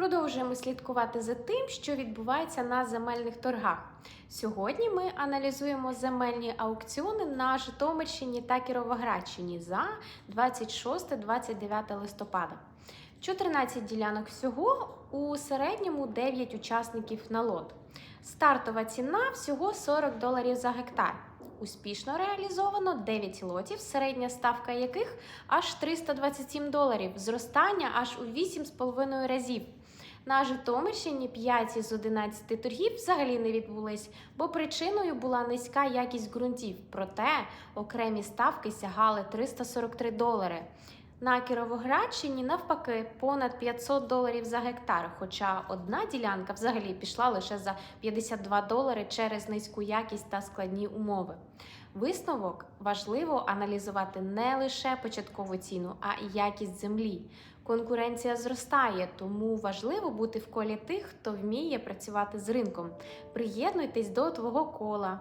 Продовжуємо слідкувати за тим, що відбувається на земельних торгах. Сьогодні ми аналізуємо земельні аукціони на Житомирщині та Кіровоградщині за 26-29 листопада. 14 ділянок всього, у середньому 9 учасників на лот. Стартова ціна всього 40 доларів за гектар. Успішно реалізовано 9 лотів, середня ставка яких аж 327 доларів, зростання аж у 8,5 разів. На Житомирщині 5 із 11 торгів взагалі не відбулись, бо причиною була низька якість ґрунтів. Проте окремі ставки сягали 343 долари. На Кіровоградщині навпаки понад 500 доларів за гектар, хоча одна ділянка взагалі пішла лише за 52 долари через низьку якість та складні умови. Висновок важливо аналізувати не лише початкову ціну, а й якість землі. Конкуренція зростає, тому важливо бути в колі тих, хто вміє працювати з ринком. Приєднуйтесь до твого кола.